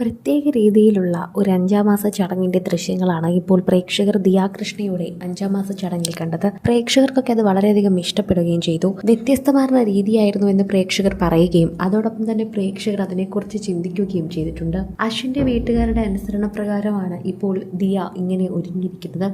പ്രത്യേക രീതിയിലുള്ള ഒരു അഞ്ചാം മാസ ചടങ്ങിന്റെ ദൃശ്യങ്ങളാണ് ഇപ്പോൾ പ്രേക്ഷകർ ദിയാകൃഷ്ണയുടെ അഞ്ചാം മാസ ചടങ്ങിൽ കണ്ടത്. പ്രേക്ഷകർക്കൊക്കെ അത് വളരെയധികം ഇഷ്ടപ്പെടുകയും ചെയ്തു. വ്യത്യസ്തമാർന്ന രീതിയായിരുന്നു എന്ന് പ്രേക്ഷകർ പറയുകയും അതോടൊപ്പം തന്നെ പ്രേക്ഷകർ അതിനെക്കുറിച്ച് ചിന്തിക്കുകയും ചെയ്തിട്ടുണ്ട്. അശ്വിന്റെ വീട്ടുകാരുടെ അനുസരണ പ്രകാരമാണ് ഇപ്പോൾ ദിയ ഇങ്ങനെ ഒരുങ്ങിയിരിക്കുന്നത്.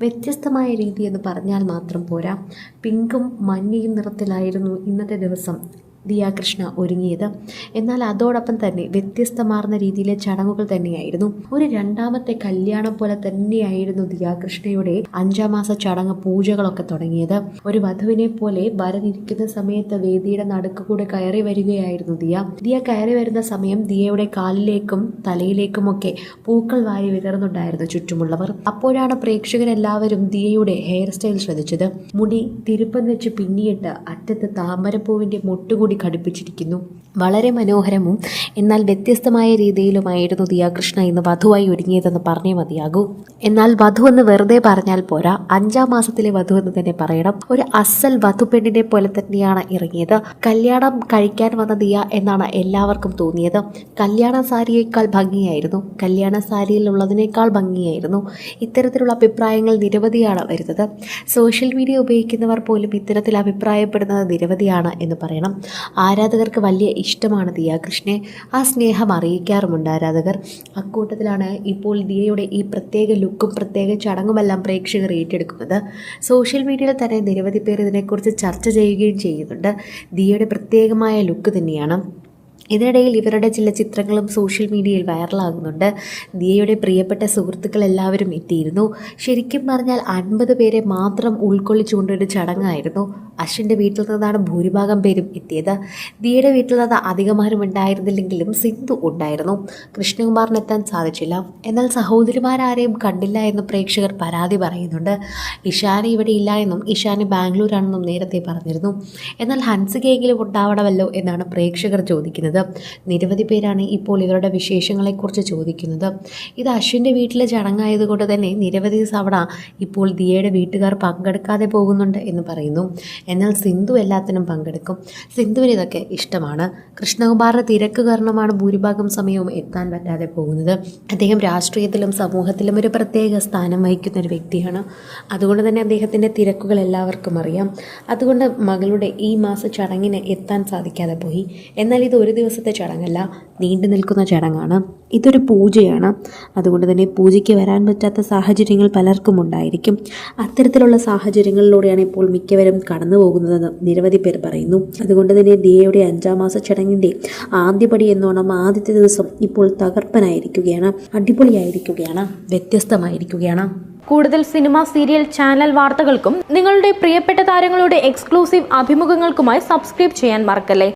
വ്യത്യസ്തമായ രീതി എന്ന് പറഞ്ഞാൽ മാത്രം പോരാ. പിങ്കും മഞ്ഞയും നിറത്തിലായിരുന്നു ഇന്നത്തെ ദിവസം. ദിയാകൃഷ്ണ ഒരുങ്ങിയത്. എന്നാൽ അതോടൊപ്പം തന്നെ വ്യത്യസ്തമാർന്ന രീതിയിലെ ചടങ്ങുകൾ തന്നെയായിരുന്നു. ഒരു രണ്ടാമത്തെ കല്യാണം പോലെ തന്നെയായിരുന്നു ദിയാകൃഷ്ണയുടെ അഞ്ചാം മാസ ചടങ്ങ് പൂജകളൊക്കെ തുടങ്ങിയത്. ഒരു വധുവിനെ പോലെ വരനിരിക്കുന്ന സമയത്ത് വേദിയുടെ നടുക്ക് കൂടെ കയറി വരികയായിരുന്നു ദിയ. ദിയ കയറി വരുന്ന സമയം ദിയയുടെ കാലിലേക്കും തലയിലേക്കുമൊക്കെ പൂക്കൾ വാരി വിതർന്നുണ്ടായിരുന്നു ചുറ്റുമുള്ളവർ. അപ്പോഴാണ് പ്രേക്ഷകരെല്ലാവരും ദിയയുടെ ഹെയർ സ്റ്റൈൽ ശ്രദ്ധിച്ചത്. മുടി തിരുപ്പം വെച്ച് പിന്നിയിട്ട് അറ്റത്ത് താമരപ്പൂവിന്റെ മൊട്ടുകൂടി ഘടിപ്പിച്ചിരിക്കുന്നു. വളരെ മനോഹരവും എന്നാൽ വ്യത്യസ്തമായ രീതിയിലുമായിരുന്നു ദിയാകൃഷ്ണ ഇന്ന് വധുവായി ഒരുങ്ങിയതെന്ന് പറഞ്ഞേ മതിയാകൂ. എന്നാൽ വധു എന്ന് വെറുതെ പറഞ്ഞാൽ പോരാ. അഞ്ചാം മാസത്തിലെ വധു എന്ന് തന്നെ പറയണം. ഒരു അസൽ വധു പെണ്ണിനെ പോലെ തന്നെയാണ് ഇറങ്ങിയത്. കല്യാണം കഴിക്കാൻ വന്ന ദിയ എന്നാണ് എല്ലാവർക്കും തോന്നിയത്. കല്യാണ സാരിയേക്കാൾ ഭംഗിയായിരുന്നു. കല്യാണ സാരിയിലുള്ളതിനേക്കാൾ ഭംഗിയായിരുന്നു. ഇത്തരത്തിലുള്ള അഭിപ്രായങ്ങൾ നിരവധിയാണ് വരുന്നത്. സോഷ്യൽ മീഡിയ ഉപയോഗിക്കുന്നവർ പോലും ഇത്തരത്തിൽ അഭിപ്രായപ്പെടുന്നത് നിരവധിയാണ് എന്ന് പറയണം. ആരാധകർക്ക് വലിയ ഇഷ്ടമാണ് ദിയ. കൃഷ്ണെ ആ സ്നേഹം അറിയിക്കാറുമുണ്ട് ആരാധകർ. അക്കൂട്ടത്തിലാണ് ഇപ്പോൾ ദിയയുടെ ഈ പ്രത്യേക ലുക്കും പ്രത്യേക ചടങ്ങുമെല്ലാം പ്രേക്ഷകർ ഏറ്റെടുക്കുന്നത്. സോഷ്യൽ മീഡിയയിൽ തന്നെ നിരവധി പേർ ഇതിനെക്കുറിച്ച് ചർച്ച ചെയ്യുകയും ചെയ്യുന്നുണ്ട്. ദിയയുടെ പ്രത്യേകമായ ലുക്ക് തന്നെയാണ്. ഇതിനിടയിൽ ഇവരുടെ ചില ചിത്രങ്ങളും സോഷ്യൽ മീഡിയയിൽ വൈറലാകുന്നുണ്ട്. ദിയയുടെ പ്രിയപ്പെട്ട സുഹൃത്തുക്കൾ എല്ലാവരും എത്തിയിരുന്നു. ശരിക്കും പറഞ്ഞാൽ അൻപത് പേരെ മാത്രം ഉൾക്കൊള്ളിച്ചുകൊണ്ടൊരു ചടങ്ങായിരുന്നു. അശ്വിന്റെ വീട്ടിൽ നിന്നാണ് ഭൂരിഭാഗം പേരും എത്തിയത്. ദിയയുടെ വീട്ടിൽ നിന്ന് അധികമാരും ഉണ്ടായിരുന്നില്ലെങ്കിലും സിന്ധു ഉണ്ടായിരുന്നു. കൃഷ്ണകുമാറിനെത്താൻ സാധിച്ചില്ല. എന്നാൽ സഹോദരിമാരാരെയും കണ്ടില്ല എന്ന് പ്രേക്ഷകർ പരാതി പറയുന്നുണ്ട്. ഇഷാനി ഇവിടെ ഇല്ല എന്നും ഇഷാനി ബാംഗ്ലൂരാണെന്നും നേരത്തെ പറഞ്ഞിരുന്നു. എന്നാൽ ഹൻസികയെങ്കിലും ഉണ്ടാവണമല്ലോ എന്നാണ് പ്രേക്ഷകർ ചോദിക്കുന്നത്. നിരവധി പേരാണ് ഇപ്പോൾ ഇവരുടെ വിശേഷങ്ങളെക്കുറിച്ച് ചോദിക്കുന്നത്. ഇത് അശ്വിന്റെ വീട്ടിലെ ചടങ്ങായതുകൊണ്ട് തന്നെ നിരവധി തവണ ഇപ്പോൾ ദിയയുടെ വീട്ടുകാർ പങ്കെടുക്കാതെ പോകുന്നുണ്ട് എന്ന് പറയുന്നു. എന്നാൽ സിന്ധു എല്ലാത്തിനും പങ്കെടുക്കും. സിന്ധുവിന് ഇതൊക്കെ ഇഷ്ടമാണ്. കൃഷ്ണകുമാറിന്റെ തിരക്ക് കാരണമാണ് ഭൂരിഭാഗം സമയവും എത്താൻ പറ്റാതെ പോകുന്നത്. അദ്ദേഹം രാഷ്ട്രീയത്തിലും സമൂഹത്തിലും ഒരു പ്രത്യേക സ്ഥാനം വഹിക്കുന്ന ഒരു വ്യക്തിയാണ്. അതുകൊണ്ട് തന്നെ അദ്ദേഹത്തിന്റെ തിരക്കുകൾ എല്ലാവർക്കും അറിയാം. അതുകൊണ്ട് മകളുടെ ഈ മാസ ചടങ്ങിന് എത്താൻ സാധിക്കാതെ പോയി. എന്നാൽ ഇത് ഒരു ദിവസത്തെ ചടങ്ങല്ല നീണ്ടു നിൽക്കുന്ന ചടങ്ങാണ്. ഇതൊരു പൂജയാണ്. അതുകൊണ്ട് തന്നെ പൂജയ്ക്ക് വരാൻ പറ്റാത്ത സാഹചര്യങ്ങൾ പലർക്കും ഉണ്ടായിരിക്കും. അത്തരത്തിലുള്ള സാഹചര്യങ്ങളിലൂടെയാണ് ഇപ്പോൾ മിക്കവരും കടന്നു പോകുന്നതെന്ന് നിരവധി പേർ പറയുന്നു. അതുകൊണ്ട് തന്നെ ദിയയുടെ അഞ്ചാം മാസ ചടങ്ങിന്റെ ആദ്യപടി എന്നോണം ആദ്യത്തെ ദിവസം ഇപ്പോൾ തകർപ്പനായിരിക്കുകയാണ് അടിപൊളിയായിരിക്കുകയാണ് വ്യത്യസ്തമായിരിക്കുകയാണ്. കൂടുതൽ സിനിമ സീരിയൽ ചാനൽ വാർത്തകൾക്കും നിങ്ങളുടെ പ്രിയപ്പെട്ട താരങ്ങളുടെ എക്സ്ക്ലൂസീവ് അഭിമുഖങ്ങൾക്കുമായി സബ്സ്ക്രൈബ് ചെയ്യാൻ മറക്കല്ലേ?